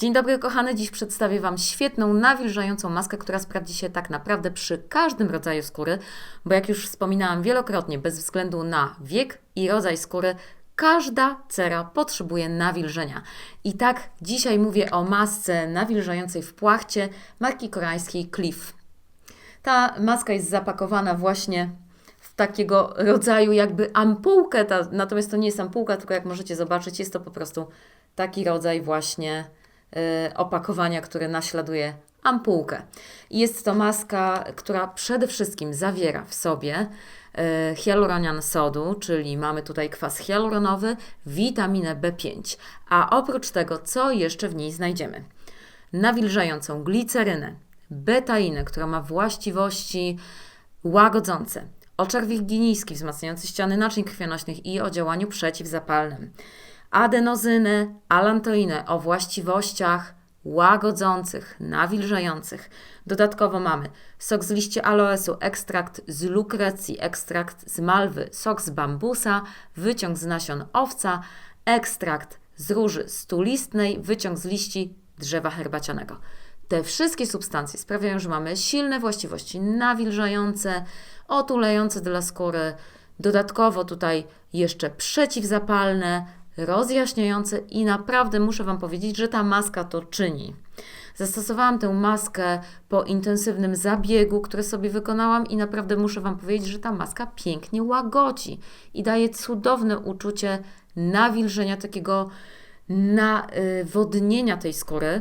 Dzień dobry kochane, dziś przedstawię Wam świetną, nawilżającą maskę, która sprawdzi się tak naprawdę przy każdym rodzaju skóry, bo jak już wspominałam wielokrotnie, bez względu na wiek i rodzaj skóry, każda cera potrzebuje nawilżenia. I tak dzisiaj mówię o masce nawilżającej w płachcie marki koreańskiej Cliff. Ta maska jest zapakowana właśnie w takiego rodzaju jakby ampułkę, ta, natomiast to nie jest ampułka, tylko jak możecie zobaczyć, jest to po prostu taki rodzaj właśnie opakowania, które naśladuje ampułkę. Jest to maska, która przede wszystkim zawiera w sobie y, hialuronian sodu, czyli mamy tutaj kwas hialuronowy, witaminę B5. A oprócz tego, co jeszcze w niej znajdziemy? Nawilżającą glicerynę, betainę, która ma właściwości łagodzące, obszar wigilijski wzmacniający ściany naczyń krwionośnych i o działaniu przeciwzapalnym, adenozynę, alantoinę o właściwościach łagodzących, nawilżających. Dodatkowo mamy sok z liści aloesu, ekstrakt z lukrecji, ekstrakt z malwy, sok z bambusa, wyciąg z nasion owca, ekstrakt z róży stulistnej, wyciąg z liści drzewa herbacianego. Te wszystkie substancje sprawiają, że mamy silne właściwości nawilżające, otulające dla skóry, dodatkowo tutaj jeszcze przeciwzapalne, rozjaśniające i naprawdę muszę Wam powiedzieć, że ta maska to czyni. Zastosowałam tę maskę po intensywnym zabiegu, który sobie wykonałam i naprawdę muszę Wam powiedzieć, że ta maska pięknie łagodzi i daje cudowne uczucie nawilżenia, takiego nawodnienia tej skóry.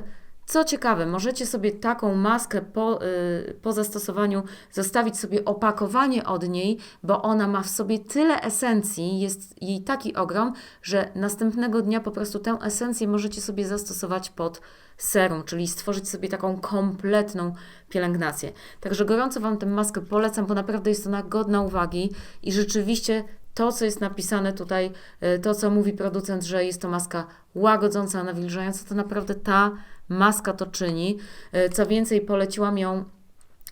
Co ciekawe, możecie sobie taką maskę po, y, po zastosowaniu zostawić sobie opakowanie od niej, bo ona ma w sobie tyle esencji, jest jej taki ogrom, że następnego dnia po prostu tę esencję możecie sobie zastosować pod serum, czyli stworzyć sobie taką kompletną pielęgnację. Także gorąco Wam tę maskę polecam, bo naprawdę jest ona godna uwagi i rzeczywiście to, co jest napisane tutaj, y, to, co mówi producent, że jest to maska łagodząca, nawilżająca, to naprawdę ta maska to czyni. Y, Co więcej, poleciłam ją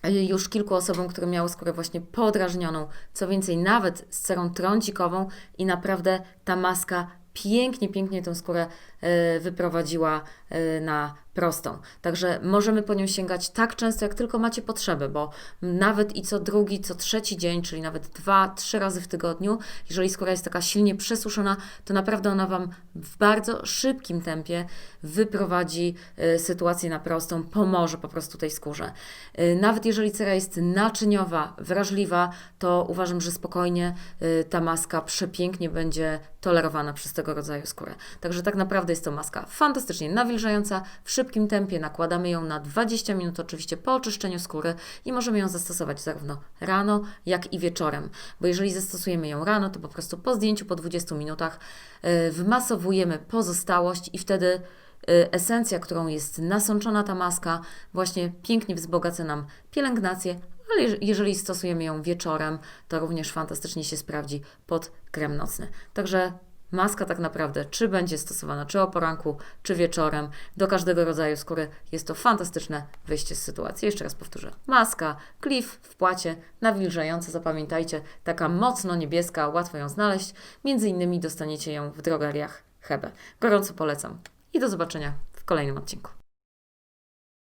y, już kilku osobom, które miały skórę właśnie podrażnioną. Co więcej, nawet z cerą trącikową i naprawdę ta maska pięknie, pięknie tę skórę wyprowadziła y, na prostą. Także możemy po nią sięgać tak często, jak tylko macie potrzebę, bo nawet i co drugi, co trzeci dzień, czyli nawet dwa, trzy razy w tygodniu, jeżeli skóra jest taka silnie przesuszona, to naprawdę ona Wam w bardzo szybkim tempie wyprowadzi y, sytuację na prostą, pomoże po prostu tej skórze. Nawet jeżeli cera jest naczyniowa, wrażliwa, to uważam, że spokojnie ta maska przepięknie będzie tolerowana przez tego rodzaju skórę. Także tak naprawdę jest to maska fantastycznie nawilżająca, w szybkim tempie nakładamy ją na 20 minut oczywiście po oczyszczeniu skóry i możemy ją zastosować zarówno rano, jak i wieczorem, bo jeżeli zastosujemy ją rano, to po prostu po zdjęciu po 20 minutach y, wmasowujemy pozostałość i wtedy y, esencja, którą jest nasączona ta maska, właśnie pięknie wzbogaca nam pielęgnację, ale jeż- jeżeli stosujemy ją wieczorem, to również fantastycznie się sprawdzi pod krem nocny. Także maska tak naprawdę, czy będzie stosowana, czy o poranku, czy wieczorem, do każdego rodzaju skóry, jest to fantastyczne wyjście z sytuacji. Jeszcze raz powtórzę. Maska, klif w płacie, nawilżająca, zapamiętajcie, taka mocno niebieska, łatwo ją znaleźć. Między innymi dostaniecie ją w drogeriach Hebe. Gorąco polecam i do zobaczenia w kolejnym odcinku.